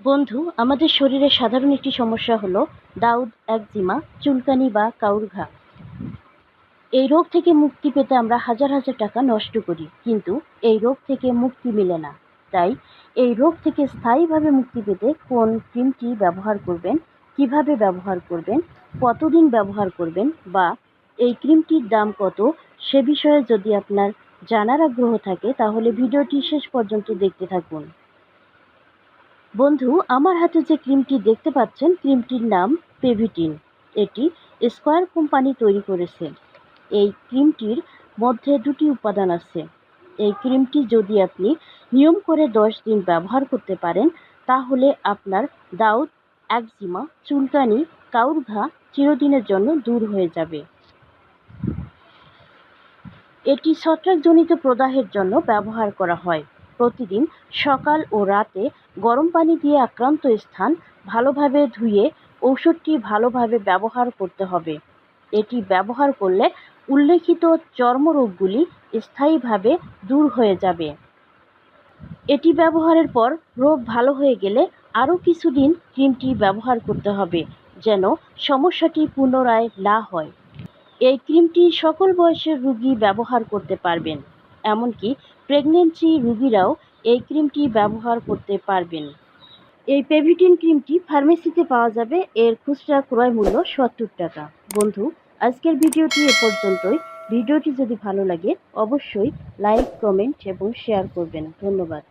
বন্ধু, আমাদের শরীরে সাধারণ একটি সমস্যা হলো দাউদ, একজিমা, চুলকানি বা কাউর ঘা এই রোগ থেকে মুক্তি পেতে আমরা হাজার হাজার টাকা নষ্ট করি, কিন্তু এই রোগ থেকে মুক্তি মেলে না। তাই এই রোগ থেকে স্থায়ীভাবে মুক্তি পেতে কোন ক্রিমটি ব্যবহার করবেন, কীভাবে ব্যবহার করবেন, কতদিন ব্যবহার করবেন বা এই ক্রিমটির দাম কত, সে বিষয়ে যদি আপনার জানার আগ্রহ থাকে, তাহলে ভিডিওটি শেষ পর্যন্ত দেখতে থাকুন। বন্ধু, আমার হাতে যে ক্রিমটি দেখতে পাচ্ছেন, ক্রিমটির নাম পেভিটিন। এটি স্কয়ার কোম্পানি তৈরি করেছে। এই ক্রিমটির মধ্যে দুটি উপাদান আছে। এই ক্রিমটি যদি আপনি নিয়ম করে দশ দিন ব্যবহার করতে পারেন, তাহলে আপনার দাউদ, একজিমা, চুলকানি কাউর ঘা চিরদিনের জন্য দূর হয়ে যাবে। এটি ছত্রাকজনিত প্রদাহের জন্য ব্যবহার করা হয়। প্রতিদিন সকাল ও রাতে গরম পানি দিয়ে আক্রান্ত স্থান ভালোভাবে ধুয়ে ঔষধটি ভালোভাবে ব্যবহার করতে হবে। এটি ব্যবহার করলে উল্লেখিত চর্মরোগগুলি স্থায়ীভাবে দূর হয়ে যাবে। এটি ব্যবহারের পর রোগ ভালো হয়ে গেলে আরও কিছুদিন ক্রিমটি ব্যবহার করতে হবে যেন সমস্যাটি পুনরায় না হয়। এই ক্রিমটি সকল বয়সের রুগী ব্যবহার করতে পারবেন। এমনকি প্রেগনেন্সি রুগীরাও এই ক্রিমটি ব্যবহার করতে পারবেন। এই পেভিটিন ক্রিমটি ফার্মেসিতে পাওয়া যাবে। এর খুচরা ক্রয় মূল্য সত্তর টাকা। বন্ধু, আজকের ভিডিওটি এ পর্যন্তই। ভিডিওটি যদি ভালো লাগে, অবশ্যই লাইক কমেন্ট এবং শেয়ার করবেন। ধন্যবাদ।